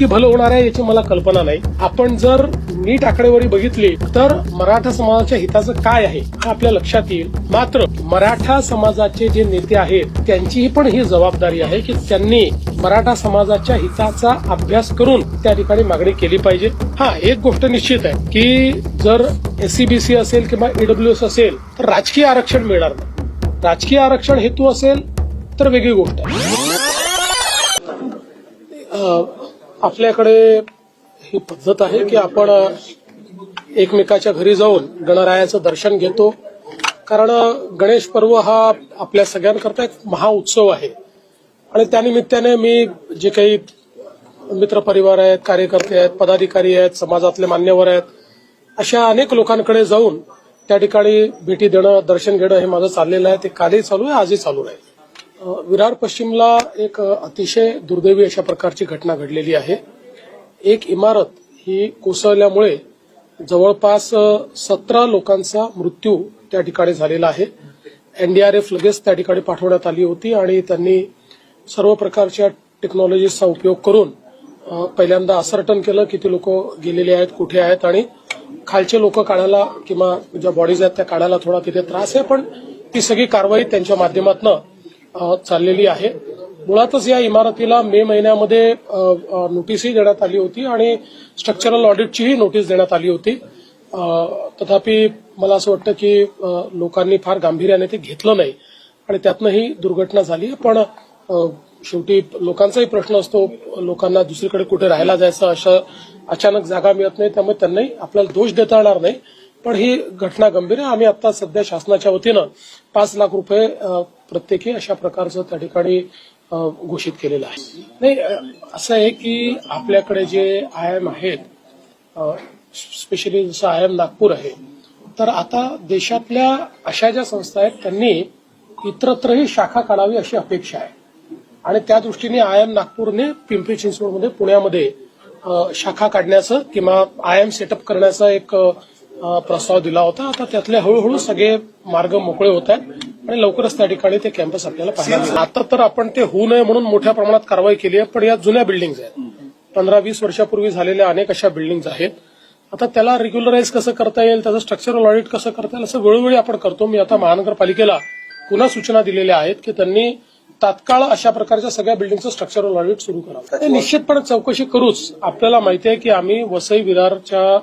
किती भलं होणार आहे याची मला कल्पना नाही. आपण जर नीट आकडेवारी बघितली तर मराठा समाजाच्या हिताचं काय आहे हा आपल्या लक्षात येईल. मात्र मराठा समाजाचे जे नेते आहेत त्यांचीही पण ही जबाबदारी आहे की त्यांनी मराठा समाजाच्या हिताचा अभ्यास करून त्या ठिकाणी मागणी केली पाहिजे. हा एक गोष्ट निश्चित आहे की जर एससीबीसी असेल किंवा ईडब्ल्यूएस असेल तर राजकीय आरक्षण मिळणार नाही. राजकीय आरक्षण हेतू असेल तर वेगळी गोष्ट आहे. आपल्याकडे ही पद्धत आहे की आपण एकमेकाच्या घरी जाऊन गणरायाचं दर्शन घेतो. कारण गणेश पर्व हा आपल्या सगळ्यांकरता एक महाउत्सव आहे. आणि त्यानिमित्ताने मी जे काही मित्रपरिवार आहेत कार्यकर्ते आहेत पदाधिकारी आहेत समाजातले मान्यवर आहेत अशा अनेक लोकांकडे जाऊन त्या ठिकाणी भेटी देणं दर्शन घेणं हे माझं चाललेलं आहे. ते कालही चालू आहे आजही चालू आहे. विरार पश्चिमला एक अतिशय दुर्दैवी अशा प्रकारची घटना घडलेली आहे. एक इमारत ही कोसळल्यामुळे जवळपास सतरा लोकांचा मृत्यू त्या ठिकाणी झालेला आहे. एनडीआरएफ लगेच त्या ठिकाणी पाठवण्यात आली होती आणि त्यांनी सर्व प्रकारच्या टेक्नॉलॉजीचा उपयोग करून पहिल्यांदा असर्टन केलं किती लोक गेलेले आहेत कुठे आहेत आणि खालचे लोक काढायला किंवा ज्या बॉडीज आहेत त्या काढायला थोडा तिथे त्रास आहे पण ती सगळी कारवाई त्यांच्या माध्यमातून चाललेली आहे. मुळातच या इमारतीला मे महिन्यामध्ये नोटीसही देण्यात आली होती आणि स्ट्रक्चरल ऑडिटचीही नोटीस देण्यात आली होती. तथापि मला असं वाटतं की लोकांनी फार गांभीर्याने ते घेतलं नाही आणि त्यातनं ही दुर्घटना झाली पण शेवटी लोकांचाही प्रश्न असतो लोकांना दुसरीकडे कुठे राहायला जायचं अशा अचानक जागा मिळत नाही त्यामुळे त्यांनाही आपल्याला दोष देता येणार नाही. पण ही घटना गंभीर आहे. आम्ही आता सध्या शासनाच्या वतीनं पाच लाख रुपये प्रत्येकी अशा प्रकारचं त्या ठिकाणी घोषित केलेलं आहे. नाही असं आहे की आपल्याकडे जे आय एम आहेत स्पेशली जसं आय एम नागपूर आहे तर आता देशातल्या अशा ज्या संस्था आहेत त्यांनी इतरत्रही शाखा काढावी अशी अपेक्षा आहे. आणि त्या दृष्टीने आय एम नागपूरने पिंपरी चिंचवडमध्ये पुण्यामध्ये शाखा काढण्याचं किंवा आय एम सेटअप करण्याचं एक प्रस्ताव दिला होता. आता त्यातले हळूहळू सगळे मार्ग मोकळे होत आहेत आणि लवकरच त्या ठिकाणी ते कॅम्पस आपल्याला पाहायला आता तर आपण ते होऊ नये म्हणून मोठ्या प्रमाणात कारवाई केली आहे पण या जुन्या बिल्डिंग आहेत. पंधरा वीस वर्षापूर्वी झालेल्या अनेक अशा बिल्डिंग आहेत. आता त्याला रेग्युलराईज कसं करता येईल त्याचं स्ट्रक्चरल ऑडिट कसं करता येईल असं वेळोवेळी आपण करतो. मी आता महानगरपालिकेला पुन्हा सूचना दिलेल्या आहेत की त्यांनी तात्काळ अशा प्रकारच्या सगळ्या बिल्डिंगचं स्ट्रक्चरल ऑडिट सुरू करावं. ते निश्चितपणे चौकशी करूच. आपल्याला माहिती आहे की आम्ही वसई विरारच्या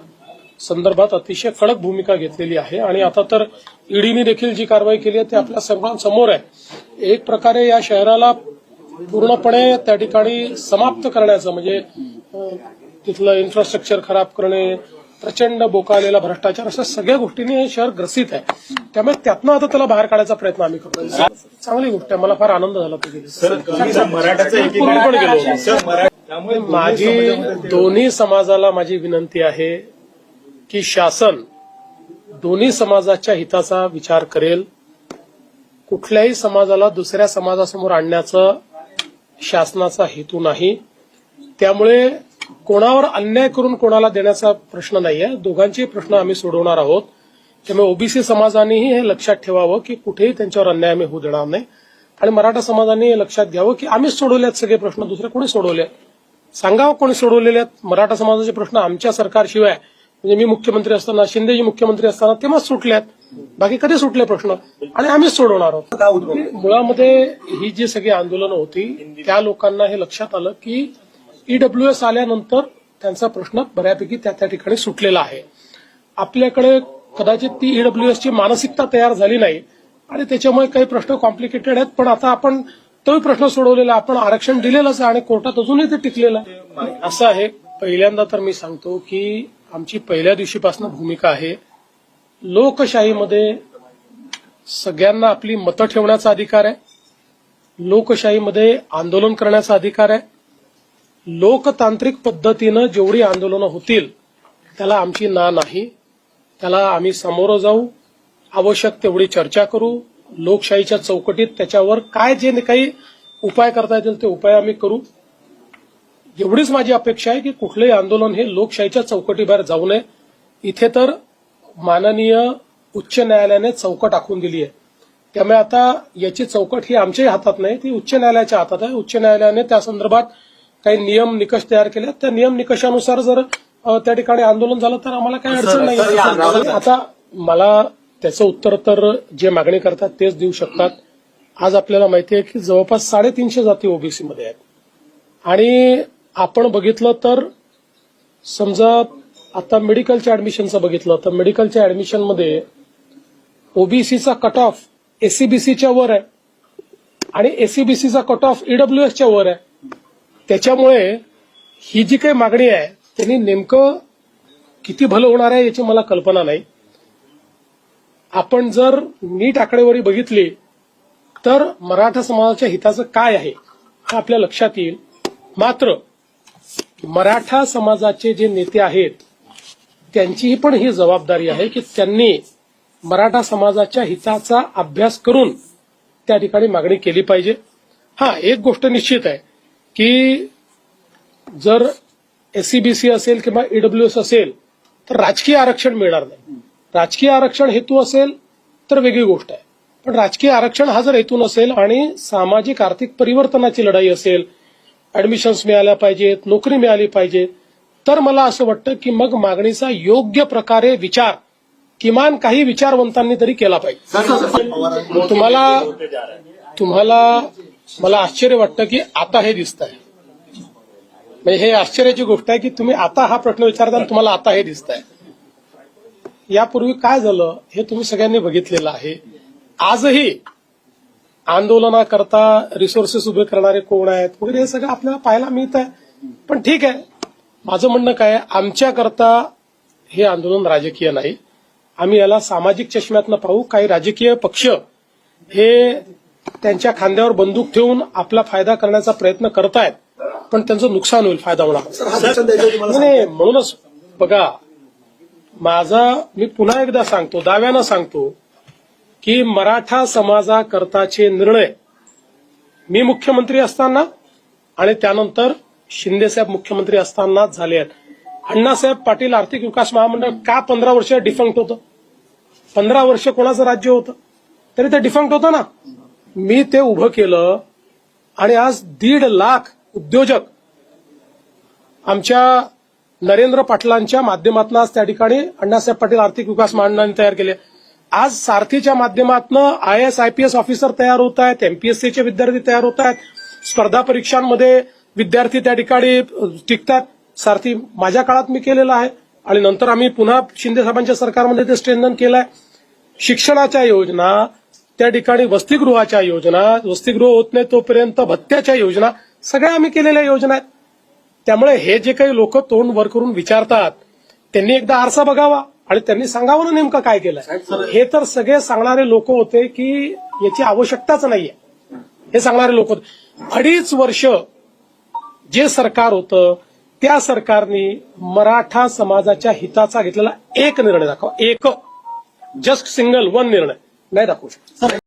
संदर्भात अतिशय कडक भूमिका घेतलेली आहे. आणि आता तर ईडीने देखील जी कारवाई केली आहे ती आपल्या सर्वांसमोर आहे. एक प्रकारे या शहराला पूर्णपणे त्या ठिकाणी समाप्त करण्याचं म्हणजे तिथलं इन्फ्रास्ट्रक्चर खराब करणे प्रचंड बोकालेला भ्रष्टाचार अशा सगळ्या गोष्टींनी हे शहर ग्रसित आहे. त्यामुळे त्यातनं आता त्याला बाहेर काढायचा प्रयत्न आम्ही करतो चांगली गोष्ट आहे. मला फार आनंद झाला त्यामुळे माझी दोन्ही समाजाला माझी विनंती आहे. की शासन दोन्ही समाजाच्या हिताचा विचार करेल कुठल्याही समाजाला दुसऱ्या समाजासमोर आणण्याचा शासनाचा हेतू नाही. त्यामुळे कोणावर अन्याय करून कोणाला देण्याचा प्रश्न नाही आहे दोघांचे प्रश्न आम्ही सोडवणार आहोत. त्यामुळे ओबीसी समाजानेही हे लक्षात ठेवावं की कुठेही त्यांच्यावर अन्याय आम्ही होऊ देणार नाही. आणि मराठा समाजाने हे लक्षात घ्यावं की आम्हीच सोडवले सगळे प्रश्न दुसरे कोणी सोडवले सांगावं कोणी सोडवलेले आहेत मराठा समाजाचे प्रश्न आमच्या सरकारशिवाय म्हणजे मी मुख्यमंत्री असताना शिंदेजी मुख्यमंत्री असताना तेव्हाच सुटल्यात. बाकी कधी सुटले प्रश्न? आणि आम्हीच सोडवणार आहोत. मुळामध्ये ही जी सगळी आंदोलनं होती त्या लोकांना हे लक्षात आलं की ईडब्ल्यूएस आल्यानंतर त्यांचा प्रश्न बऱ्यापैकी त्या त्या ठिकाणी सुटलेला आहे. आपल्याकडे कदाचित ती ईडब्ल्यूएसची मानसिकता तयार झाली नाही. आणि त्याच्यामुळे काही प्रश्न कॉम्प्लिकेटेड आहेत पण आता आपण तोही प्रश्न सोडवलेला. आपण आरक्षण दिलेलंच आहे आणि कोर्टात अजूनही ते टिकलेलं आहे. असं आहे. पहिल्यांदा तर मी सांगतो की आमची पहिल्या दिवशीपासून भूमिका आहे. लोकशाहीमध्ये सगळ्यांना आपली मतं ठेवण्याचा अधिकार आहे. लोकशाहीमध्ये आंदोलन करण्याचा अधिकार आहे. लोकतांत्रिक पद्धतीनं जेवढी आंदोलनं होतील त्याला आमची ना नाही. त्याला आम्ही सामोरं जाऊ. आवश्यक तेवढी चर्चा करू. लोकशाहीच्या चौकटीत त्याच्यावर काय जे काही उपाय करता येतील ते उपाय आम्ही करू. एवढीच माझी अपेक्षा आहे की कुठलंही आंदोलन हे लोकशाहीच्या चौकटीबाहेर जाऊ नये. इथे तर माननीय उच्च न्यायालयाने चौकट आखून दिली आहे. त्यामुळे आता याची चौकट ही आमच्याही हातात नाही ती उच्च न्यायालयाच्या हातात आहे. उच्च न्यायालयाने त्या संदर्भात काही नियम निकष तयार केले त्या नियम निकषानुसार जर त्या ठिकाणी आंदोलन झालं तर आम्हाला काही अडचण नाही. आता मला त्याचं उत्तर तर जे मागणी करतात तेच देऊ शकतात. आज आपल्याला माहिती आहे की जवळपास साडेतीनशे जाती ओबीसीमध्ये आहेत. आणि आपण बघितलं तर समजा आता मेडिकलच्या ऍडमिशनचं बघितलं तर मेडिकलच्या ऍडमिशनमध्ये ओबीसीचा कट ऑफ एसीबीसीच्या वर आहे. आणि एसीबीसीचा कट ऑफ ईडब्ल्यूएसच्या वर आहे. त्याच्यामुळे ही जी काही मागणी आहे त्यांनी नेमकं किती भलं होणार आहे याची मला कल्पना नाही. आपण जर नीट आकडेवारी बघितली तर मराठा समाजाच्या हिताचं काय आहे हे आपल्या लक्षात येईल. मात्र मराठा समाजाचे जे नेते आहेत त्यांचीही पण ही जबाबदारी आहे की त्यांनी मराठा समाजाच्या हिताचा अभ्यास करून त्या ठिकाणी मागणी केली पाहिजे. हा एक गोष्ट निश्चित आहे की जर एससीबीसी असेल किंवा ईडब्ल्यूएस असेल तर राजकीय आरक्षण मिळणार नाही. राजकीय आरक्षण हेतू असेल तर वेगळी गोष्ट आहे. पण राजकीय आरक्षण हा जर हेतू नसेल आणि सामाजिक आर्थिक परिवर्तनाची लढाई असेल ऍडमिशन्स मिळाल्या पाहिजेत नोकरी मिळाली पाहिजे. तर मला असं वाटतं की मग मागणीचा योग्य प्रकारे विचार किमान काही विचारवंतांनी तरी केला पाहिजे. तुम्हाला तुम्हाला मला आश्चर्य वाटतं की आता हे दिसत आहे म्हणजे हे आश्चर्याची गोष्ट आहे की तुम्ही आता हा प्रश्न विचारता तुम्हाला आता हे दिसत आहे यापूर्वी काय झालं हे तुम्ही सगळ्यांनी बघितलेलं आहे. आजही आंदोलनाकरता रिसोर्सेस उभे करणारे कोण आहेत? वगैरे हे सगळं आपल्याला पाहायला मिळत आहे. पण ठीक आहे. माझं म्हणणं काय आमच्याकरता हे आंदोलन राजकीय नाही. आम्ही याला सामाजिक चष्म्यातनं पाहू. काही राजकीय पक्ष हे त्यांच्या खांद्यावर बंदूक ठेवून आपला फायदा करण्याचा प्रयत्न करतायत. पण त्यांचं नुकसान होईल फायदा होणार. नाही, म्हणूनच बघा माझा मी पुन्हा एकदा सांगतो दाव्यानं सांगतो की मराठा समाजाकरताचे निर्णय मी मुख्यमंत्री असताना आणि त्यानंतर शिंदेसाहेब मुख्यमंत्री असताना झाले आहेत. अण्णासाहेब पाटील आर्थिक विकास महामंडळ का पंधरा वर्ष डिफंक्ट होतं? पंधरा वर्ष कोणाचं राज्य होतं? तरी ते डिफंक्ट होतं ना? मी ते उभं केलं आणि आज दीड लाख उद्योजक आमच्या नरेंद्र पाटलांच्या माध्यमातून आज त्या ठिकाणी अण्णासाहेब पाटील आर्थिक विकास महामंडळाने तयार केले. आज सारथीच्या माध्यमातून I S I P S officer तयार होत आहेत एमपीएससीचे विद्यार्थी तयार होत आहेत. स्पर्धा परीक्षांमध्ये विद्यार्थी त्या ठिकाणी टिकतात. सारथी माझ्या काळात मी केलेला आहे आणि नंतर आम्ही पुन्हा शिंदे साहेबांच्या सरकारमध्ये ते स्ट्रेंथन केलंय. शिक्षणाच्या योजना त्या ठिकाणी वसतिगृहाच्या योजना वसतिगृह होत नाही तोपर्यंत भत्त्याच्या योजना सगळ्या आम्ही केलेल्या योजना आहेत. त्यामुळे हे जे काही लोक तोंड वर करून विचारतात त्यांनी एकदा आरसा बघावा. आणि त्यांनी सांगावं ना नेमकं काय केलंय. हे तर सगळे सांगणारे लोक होते की याची आवश्यकताच नाहीये. हे सांगणारे लोक होते. अडीच वर्ष जे सरकार होतं त्या सरकारने मराठा समाजाच्या हिताचा घेतलेला एक निर्णय दाखवा. एक. जस्ट सिंगल वन निर्णय. नाही दाखवू शकत.